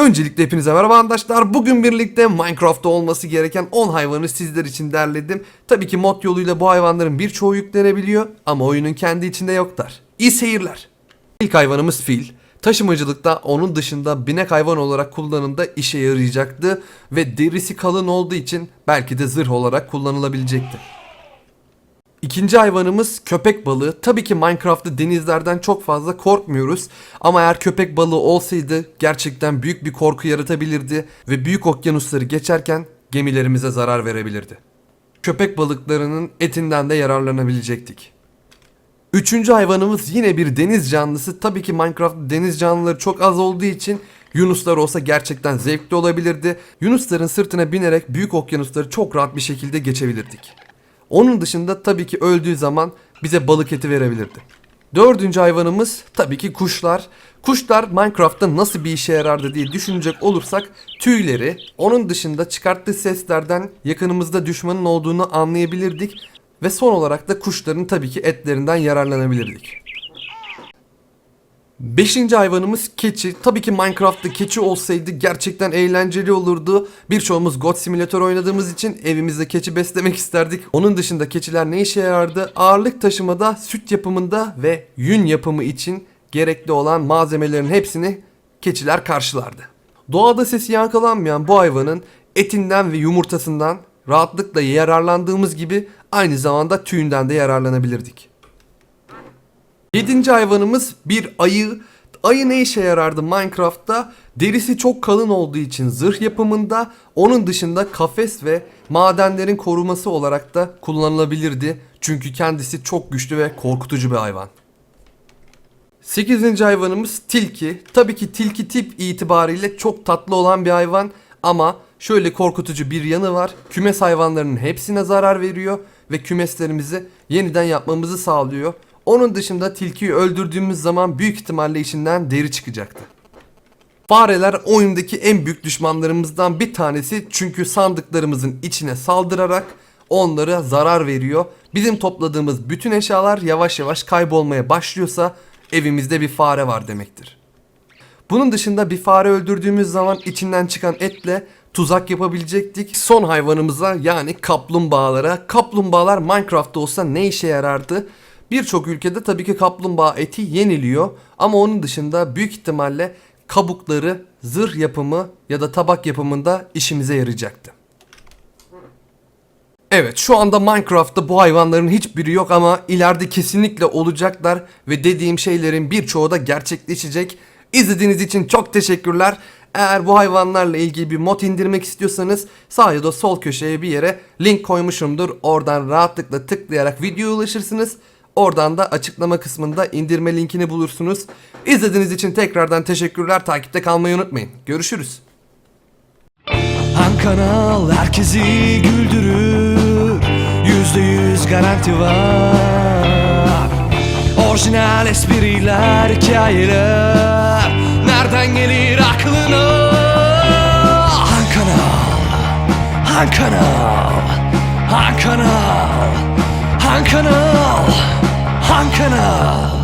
Öncelikle hepinize merhaba arkadaşlar. Bugün birlikte Minecraft'ta olması gereken 10 hayvanı sizler için derledim. Tabii ki mod yoluyla bu hayvanların birçoğu yüklenebiliyor ama oyunun kendi içinde yoklar. İyi seyirler. İlk hayvanımız fil. Taşımacılıkta onun dışında binek hayvan olarak kullanımda işe yarayacaktı ve derisi kalın olduğu için belki de zırh olarak kullanılabilecekti. İkinci hayvanımız köpek balığı. Tabii ki Minecraft'ta denizlerden çok fazla korkmuyoruz. Ama eğer köpek balığı olsaydı gerçekten büyük bir korku yaratabilirdi ve büyük okyanusları geçerken gemilerimize zarar verebilirdi. Köpek balıklarının etinden de yararlanabilecektik. Üçüncü hayvanımız yine bir deniz canlısı. Tabii ki Minecraft'ta deniz canlıları çok az olduğu için Yunuslar olsa gerçekten zevkli olabilirdi. Yunusların sırtına binerek büyük okyanusları çok rahat bir şekilde geçebilirdik. Onun dışında tabii ki öldüğü zaman bize balık eti verebilirdi. Dördüncü hayvanımız tabii ki kuşlar. Kuşlar Minecraft'ta nasıl bir işe yarardı diye düşünecek olursak tüyleri, onun dışında çıkarttığı seslerden yakınımızda düşmanın olduğunu anlayabilirdik ve son olarak da kuşların tabii ki etlerinden yararlanabilirdik. Beşinci hayvanımız keçi. Tabii ki Minecraft'ta keçi olsaydı gerçekten eğlenceli olurdu. Birçoğumuz God Simulator oynadığımız için evimizde keçi beslemek isterdik. Onun dışında keçiler ne işe yarardı? Ağırlık taşımada, süt yapımında ve yün yapımı için gerekli olan malzemelerin hepsini keçiler karşılardı. Doğada sesi yankılanmayan bu hayvanın etinden ve yumurtasından rahatlıkla yararlandığımız gibi aynı zamanda tüyünden de yararlanabilirdik. Yedinci hayvanımız bir ayı. Ayı ne işe yarardı Minecraft'ta? Derisi çok kalın olduğu için zırh yapımında, onun dışında kafes ve madenlerin koruması olarak da kullanılabilirdi. Çünkü kendisi çok güçlü ve korkutucu bir hayvan. 8. hayvanımız tilki. Tabii ki tilki tip itibariyle çok tatlı olan bir hayvan ama şöyle korkutucu bir yanı var. Kümes hayvanlarının hepsine zarar veriyor ve kümeslerimizi yeniden yapmamızı sağlıyor. Onun dışında tilkiyi öldürdüğümüz zaman büyük ihtimalle içinden deri çıkacaktı. Fareler oyundaki en büyük düşmanlarımızdan bir tanesi çünkü sandıklarımızın içine saldırarak onlara zarar veriyor. Bizim topladığımız bütün eşyalar yavaş yavaş kaybolmaya başlıyorsa evimizde bir fare var demektir. Bunun dışında bir fare öldürdüğümüz zaman içinden çıkan etle tuzak yapabilecektik. Son hayvanımıza yani kaplumbağalara. Kaplumbağalar Minecraft'ta olsa ne işe yarardı? Birçok ülkede tabii ki kaplumbağa eti yeniliyor ama onun dışında büyük ihtimalle kabukları zırh yapımı ya da tabak yapımında işimize yarayacaktı. Evet şu anda Minecraft'ta bu hayvanların hiçbiri yok ama ileride kesinlikle olacaklar ve dediğim şeylerin birçoğu da gerçekleşecek. İzlediğiniz için çok teşekkürler. Eğer bu hayvanlarla ilgili bir mod indirmek istiyorsanız sağ ya da sol köşeye bir yere link koymuşumdur. Oradan rahatlıkla tıklayarak videoya ulaşırsınız. Oradan da açıklama kısmında indirme linkini bulursunuz. İzlediğiniz için tekrardan teşekkürler. Takipte kalmayı unutmayın. Görüşürüz. Han kanal herkesi güldürür Yüzde yüz garanti var Orijinal espriler, hikayeler Nereden gelir aklına Han kanal Han kanal Han kanal Han kanal Han kanal